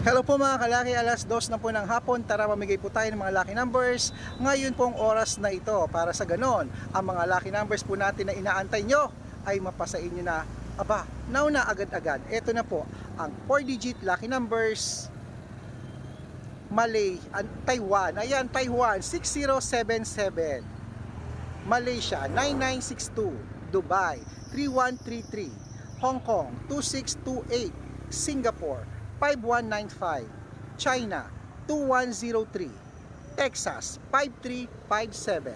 Hello po mga kalaki, alas dos na po ng hapon, tara mamigay po tayo ng mga lucky numbers. Ngayon pong oras na ito para sa ganon, ang mga lucky numbers po natin na inaantay nyo ay mapasa inyo na, aba, now na agad-agad. Ito na po, ang 4-digit lucky numbers. Malay, an- Taiwan, ayan, Taiwan, 6077 Malaysia, 9962 Dubai, 3133 Hong Kong, 2628 Singapore, 5195 China, 2103 Texas, 5357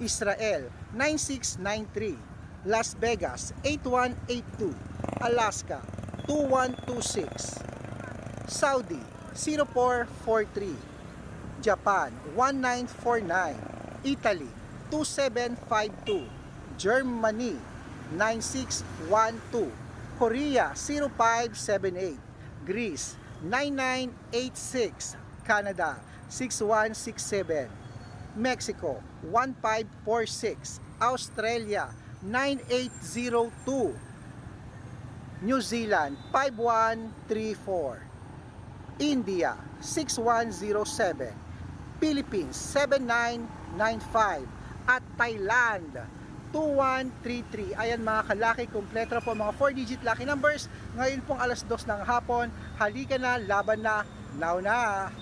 Israel, 9693 Las Vegas, 8182 Alaska, 2126 Saudi 0443 Japan 1949 Italy 2752 Germany 9612 Korea 0578 Greece 9986 Canada 6167 Mexico 1546 Australia 9802 New Zealand 5134 India 6107 Philippines 7995 at Thailand 2133 ayan mga kalaki kumpleto po mga 4 digit lucky numbers. Ngayon pong alas 2 ng hapon. Halika na laban na. Now na